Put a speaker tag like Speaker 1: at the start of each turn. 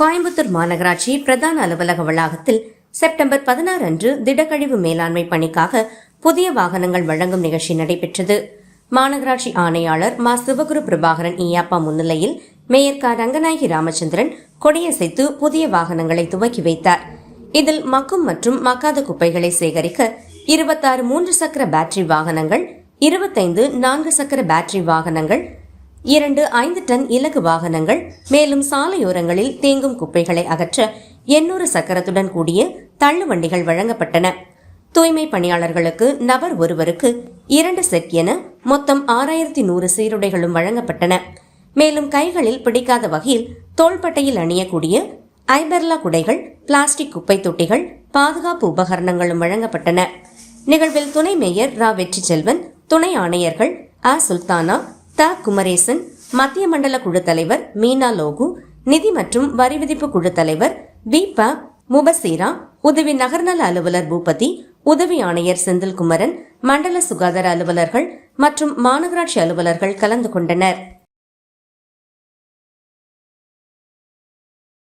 Speaker 1: கோயம்புத்தூர் மாநகராட்சி பிரதான அலுவலக வளாகத்தில் செப்டம்பர் பதினாறு அன்று திடக்கழிவு மேலாண்மை பணிக்காக புதிய வாகனங்கள் வழங்கும் நிகழ்ச்சி நடைபெற்றது. மாநகராட்சி ஆணையாளர் மா. சிவகுரு பிரபாகரன் ஈயாப்பா முன்னிலையில் மேயர் க. ரங்கநாயகி ராமச்சந்திரன் கொடியசைத்து புதிய வாகனங்களை துவக்கி வைத்தார். இதில் மக்கும் மற்றும் மக்காத குப்பைகளை சேகரிக்க இருபத்தாறு மூன்று சக்கர பேட்டரி வாகனங்கள் இருபத்தைந்து நான்கு சக்கர பேட்டரி வாகனங்கள் இரண்டு ஐந்து டன் இலகு வாகனங்கள் மேலும் சாலையோரங்களில் தேங்கும் குப்பைகளை அகற்ற எண்ணூறு சக்கரத்துடன் கூடிய தள்ளுவண்டிகள் வழங்கப்பட்டன. தூய்மை பணியாளர்களுக்கு நபர் ஒருவருக்கு இரண்டு செட் என மொத்தம் ஆறாயிரத்தி நூறு சீருடைகளும் வழங்கப்பட்டன. மேலும் கைகளில் பிடிக்காத வகையில் தோள்பட்டையில் அணியக்கூடிய ஐபெர்லா குடைகள் பிளாஸ்டிக் குப்பை தொட்டிகள் பாதுகாப்பு உபகரணங்களும் வழங்கப்பட்டன. நிகழ்வில் துணை மேயர் ரா. வெற்றி செல்வன் துணை ஆணையர்கள் அ சுல்தானா த குமரேசன் மத்திய மண்டல குழு தலைவர் மீனா லோகு நிதி மற்றும் வரி விதிப்பு குழு தலைவர் பி முபசீரா உதவி நகர்நல அலுவலர் பூபதி உதவி ஆணையர் செந்தில்குமரன் மண்டல சுகாதார அலுவலர்கள் மற்றும் மாநகராட்சி அலுவலர்கள் கலந்து கொண்டனர்.